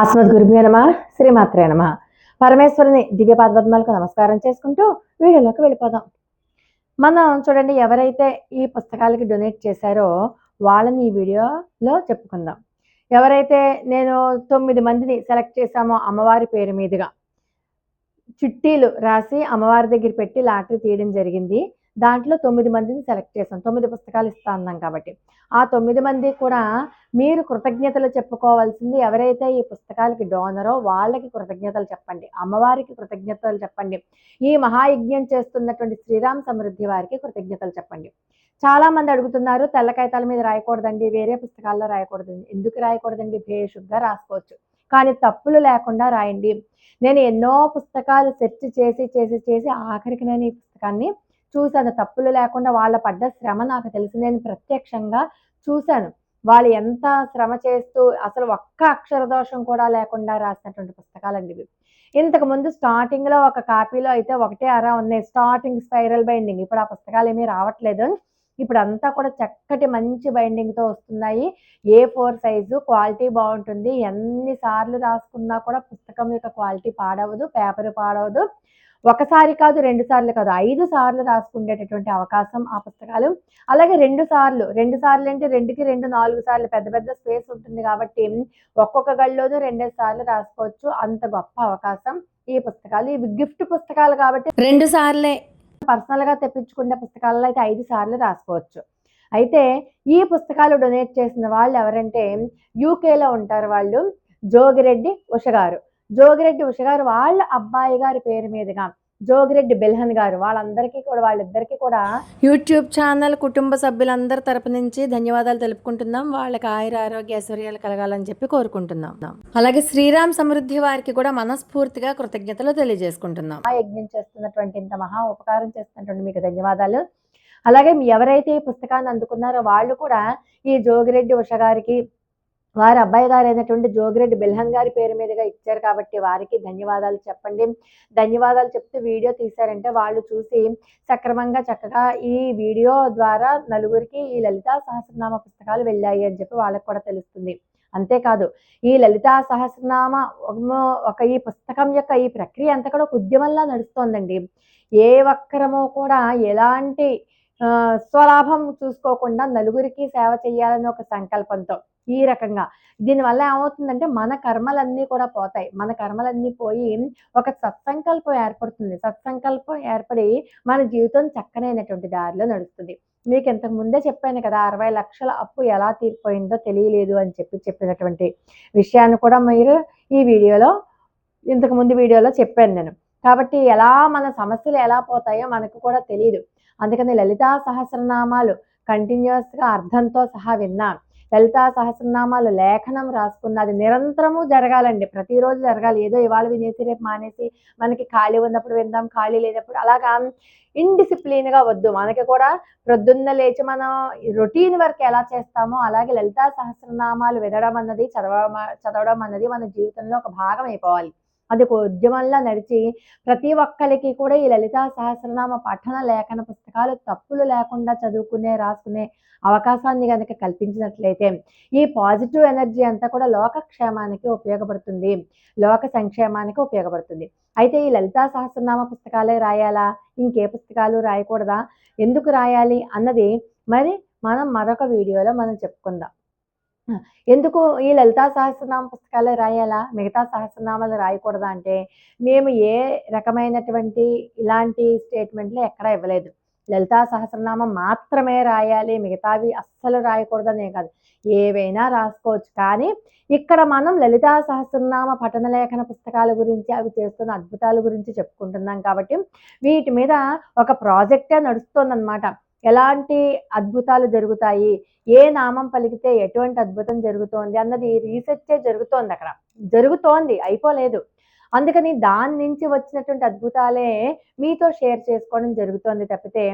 అస్మద్ గురుభ్యో నమ శ్రీమాత్రే నమ. పరమేశ్వరుని దివ్య పాదపద్మాలకు నమస్కారం చేసుకుంటూ వీడియోలోకి వెళ్ళిపోదాం. మనం చూడండి ఎవరైతే ఈ పుస్తకాలకి డొనేట్ చేశారో వాళ్ళని ఈ వీడియోలో చెప్పుకుందాం. ఎవరైతే నేను తొమ్మిది మందిని సెలెక్ట్ చేశామో అమ్మవారి పేరు మీదుగా చిట్టీలు రాసి అమ్మవారి దగ్గర పెట్టి లాటరీ తీయడం జరిగింది. దాంట్లో తొమ్మిది మందిని సెలెక్ట్ చేసాం తొమ్మిది పుస్తకాలు ఇస్తా అన్నాం కాబట్టి. ఆ తొమ్మిది మంది కూడా మీరు కృతజ్ఞతలు చెప్పుకోవాల్సింది ఎవరైతే ఈ పుస్తకాలకి డోనరో వాళ్ళకి కృతజ్ఞతలు చెప్పండి. అమ్మవారికి కృతజ్ఞతలు చెప్పండి. ఈ మహాయజ్ఞం చేస్తున్నటువంటి శ్రీరామ్ సమృద్ధి వారికి కృతజ్ఞతలు చెప్పండి. చాలా మంది అడుగుతున్నారు తెల్ల కాగితాల మీద రాయకూడదండి వేరే పుస్తకాల్లో రాయకూడదండి ఎందుకు రాయకూడదండి? భేషుగ్గా రాసుకోవచ్చు. కానీ తప్పులు లేకుండా రాయండి. నేను ఎన్నో పుస్తకాలు సెర్చ్ చేసి చేసి చేసి ఆఖరికి నేను ఈ పుస్తకాన్ని చూశాను తప్పులు లేకుండా వాళ్ళ పడ్డ శ్రమ నాకు తెలిసి నేను ప్రత్యక్షంగా చూశాను. వాళ్ళు ఎంత శ్రమ చేస్తూ అసలు ఒక్క అక్షర దోషం కూడా లేకుండా రాసినటువంటి పుస్తకాలండి ఇవి. ఇంతకు ముందు స్టార్టింగ్లో ఒక కాపీలో అయితే ఒకటే అరా ఉన్నాయి. స్టార్టింగ్ స్పైరల్ బైండింగ్ ఇప్పుడు ఆ పుస్తకాలు ఏమీ రావట్లేదు. ఇప్పుడు అంతా కూడా చక్కటి మంచి బైండింగ్తో వస్తున్నాయి. ఏ ఫోర్ సైజు క్వాలిటీ బాగుంటుంది. ఎన్ని సార్లు రాసుకున్నా కూడా పుస్తకం యొక్క క్వాలిటీ పాడవదు పేపర్ పాడవదు. ఒకసారి కాదు రెండు సార్లు కాదు ఐదు సార్లు రాసుకునేటటువంటి అవకాశం ఆ పుస్తకాలు. అలాగే రెండు సార్లు రెండు సార్లు అంటే రెండుకి రెండు నాలుగు సార్లు పెద్ద పెద్ద స్పేస్ ఉంటుంది కాబట్టి ఒక్కొక్క గడిలోనూ రెండేసి సార్లు రాసుకోవచ్చు. అంత గొప్ప అవకాశం ఈ పుస్తకాలు. ఇవి గిఫ్ట్ పుస్తకాలు కాబట్టి రెండు సార్లే. పర్సనల్గా తెప్పించుకునే పుస్తకాలలో అయితే ఐదు సార్లు రాసుకోవచ్చు. అయితే ఈ పుస్తకాలు డొనేట్ చేసిన వాళ్ళు ఎవరంటే యూకేలో ఉంటారు వాళ్ళు. జోగిరెడ్డి ఉష గారు జోగిరెడ్డి ఉష గారు వాళ్ళ అబ్బాయి గారి పేరు మీదుగా జోగిరెడ్డి బెల్హన్ గారు వాళ్ళందరికీ కూడా వాళ్ళిద్దరికీ కూడా యూట్యూబ్ ఛానల్ కుటుంబ సభ్యులందరి తరపు నుంచి ధన్యవాదాలు తెలుపుకుంటున్నాం. వాళ్ళకి ఆయుర ఆరోగ్య ఐశ్వర్యాలు కలగాలని చెప్పి కోరుకుంటున్నాం. అలాగే శ్రీరామ్ సమృద్ధి వారికి కూడా మనస్ఫూర్తిగా కృతజ్ఞతలు తెలియజేసుకుంటున్నాం. ఆ యజ్ఞం చేస్తున్నటువంటి ఇంత మహా ఉపకారం చేస్తున్నటువంటి మీకు ధన్యవాదాలు. అలాగే ఎవరైతే ఈ పుస్తకాన్ని అందుకున్నారో వాళ్ళు కూడా ఈ జోగిరెడ్డి ఉష గారికి వారి అబ్బాయి గారు అయినటువంటి జోగిరెడ్డి బిల్హం గారి పేరు మీదుగా ఇచ్చారు కాబట్టి వారికి ధన్యవాదాలు చెప్పండి. ధన్యవాదాలు చెప్తూ వీడియో తీశారంటే వాళ్ళు చూసి సక్రమంగా చక్కగా ఈ వీడియో ద్వారా నలుగురికి ఈ లలితా సహస్రనామ పుస్తకాలు వెళ్ళాయి అని చెప్పి వాళ్ళకి కూడా తెలుస్తుంది. అంతేకాదు ఈ లలితా సహస్రనామ ఒక ఈ పుస్తకం యొక్క ఈ ప్రక్రియ అంతా కూడా ఒక ఉద్యమంలా నడుస్తోందండి. ఏ ఒక్కరమో కూడా ఎలాంటి స్వలాభం చూసుకోకుండా నలుగురికి సేవ చేయాలని ఒక సంకల్పంతో ఈ రకంగా. దీనివల్ల ఏమవుతుందంటే మన కర్మలన్నీ కూడా పోతాయి. మన కర్మలన్నీ పోయి ఒక సత్సంకల్పం ఏర్పడుతుంది. సత్సంకల్పం ఏర్పడి మన జీవితం చక్కనైనటువంటి దారిలో నడుస్తుంది. మీకు ఇంతకు ముందే చెప్పాను కదా అరవై లక్షల అప్పు ఎలా తీరిపోయిందో తెలియలేదు అని చెప్పి చెప్పినటువంటి విషయాన్ని కూడా మీరు ఈ వీడియోలో ఇంతకు ముందు వీడియోలో చెప్పాను నేను. కాబట్టి ఎలా మన సమస్యలు ఎలా పోతాయో మనకు కూడా తెలియదు అందుకని లలితా సహస్రనామాలు కంటిన్యూస్గా అర్థంతో సహా విన్నాను లలితా సహస్రనామాలు లేఖనం రాసుకున్న అది నిరంతరము జరగాలండి. ప్రతిరోజు జరగాలి. ఏదో ఇవాళ వినేసి రేపు మానేసి మనకి ఖాళీ ఉన్నప్పుడు విందాం ఖాళీ లేనప్పుడు అలాగా ఇండిసిప్లిన్గా వద్దు. మనకి కూడా ప్రొద్దున్న లేచి మనం రొటీన్ వర్క్ ఎలా చేస్తామో అలాగే లలితా సహస్రనామాలు వినడం అన్నది చదవడం చదవడం అన్నది మన జీవితంలో ఒక భాగం అయిపోవాలి. అది ఒక ఉద్యమంలా నడిచి ప్రతి ఒక్కరికి కూడా ఈ లలితా సహస్రనామ పఠన లేఖన పుస్తకాలు తప్పులు లేకుండా చదువుకునే రాసుకునే అవకాశాన్ని కనుక కల్పించినట్లయితే ఈ పాజిటివ్ ఎనర్జీ అంతా కూడా లోకక్షేమానికి ఉపయోగపడుతుంది. లోక సంక్షేమానికి ఉపయోగపడుతుంది. అయితే ఈ లలితా సహస్రనామ పుస్తకాలే రాయాలా? ఇంకే పుస్తకాలు రాయకూడదా? ఎందుకు రాయాలి? అన్నది మరి మనం మరొక వీడియోలో మనం చెప్పుకుందాం. ఎందుకు ఈ లలితా సహస్రనామ పుస్తకాలే రాయాలా? మిగతా సహస్రనామాలు రాయకూడదా అంటే మేము ఏ రకమైనటువంటి ఇలాంటి స్టేట్మెంట్లు ఎక్కడా ఇవ్వలేదు. లలితా సహస్రనామం మాత్రమే రాయాలి మిగతావి అస్సలు రాయకూడదనే కాదు. ఏవైనా రాసుకోవచ్చు. కానీ ఇక్కడ మనం లలితా సహస్రనామ పఠన లేఖన పుస్తకాల గురించి అవి చేస్తున్న అద్భుతాల గురించి చెప్పుకుంటున్నాం కాబట్టి వీటి మీద ఒక ప్రాజెక్టే నడుస్తుందన్నమాట. ఎలాంటి అద్భుతాలు జరుగుతాయి? ఏ నామం పలికితే ఎటువంటి అద్భుతం జరుగుతోంది? అన్నది రీసెర్చే జరుగుతోంది అక్కడ. జరుగుతోంది అయిపోలేదు. అందుకని దాని నుంచి వచ్చినటువంటి అద్భుతాలే మీతో షేర్ చేసుకోవడం జరుగుతోంది తప్పితే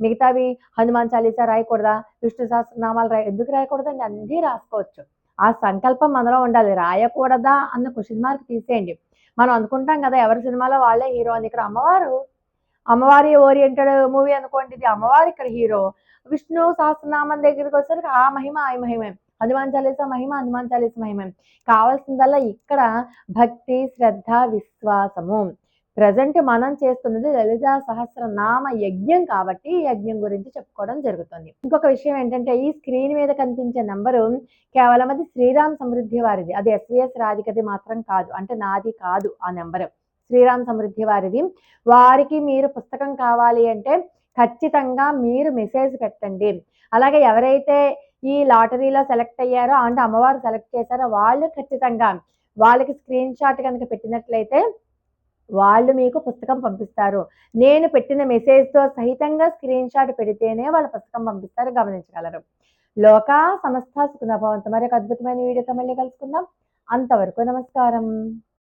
మిగతావి హనుమాన్ చాలీసా రాయకూడదా? విష్ణు సహస్రనామాలు రాయ ఎందుకు రాయకూడదండి? అన్నీ రాసుకోవచ్చు. ఆ సంకల్పం మనలో ఉండాలి. రాయకూడదా? అన్న క్వశ్చన్ మార్క్ తీసేయండి. మనం అనుకుంటాం కదా ఎవరి సినిమాలో వాళ్ళే హీరో అని. ఇక్కడ అమ్మవారు అమ్మవారి ఓరియంటెడ్ మూవీ అనుకోండి ఇది అమ్మవారి ఇక్కడ హీరో. విష్ణు సహస్రనామం దగ్గరికి వచ్చేసరికి ఆ మహిమ ఆ మహిమే. హనుమాన్ చాలీసా మహిమ హనుమాన్ చాలీసా మహిమ. కావాల్సిందల్లా ఇక్కడ భక్తి శ్రద్ధ విశ్వాసము. ప్రజెంట్ మనం చేస్తున్నది లలితా సహస్రనామ యజ్ఞం కాబట్టి ఈ యజ్ఞం గురించి చెప్పుకోవడం జరుగుతుంది. ఇంకొక విషయం ఏంటంటే ఈ స్క్రీన్ మీద కనిపించే నంబరు కేవలం అది శ్రీరామ్ సమృద్ధి వారిది. అది ఎస్విఎస్ రాధికది మాత్రం కాదు. అంటే నాది కాదు ఆ నెంబర్. శ్రీరామ్ సమృద్ధి వారిది. వారికి మీరు పుస్తకం కావాలి అంటే ఖచ్చితంగా మీరు మెసేజ్ పెట్టండి. అలాగే ఎవరైతే ఈ లాటరీలో సెలెక్ట్ అయ్యారో అంటే అమ్మవారు సెలెక్ట్ చేశారో వాళ్ళు ఖచ్చితంగా వాళ్ళకి స్క్రీన్ షాట్ కనుక పెట్టినట్లయితే వాళ్ళు మీకు పుస్తకం పంపిస్తారు. నేను పెట్టిన మెసేజ్తో సహితంగా స్క్రీన్ షాట్ పెడితేనే వాళ్ళ పుస్తకం పంపిస్తారు గమనించగలరు. లోక సమస్త సుఖనభవంతో మరి ఒక అద్భుతమైన వీడియోతో మళ్ళీ కలుసుకుందాం. అంతవరకు నమస్కారం.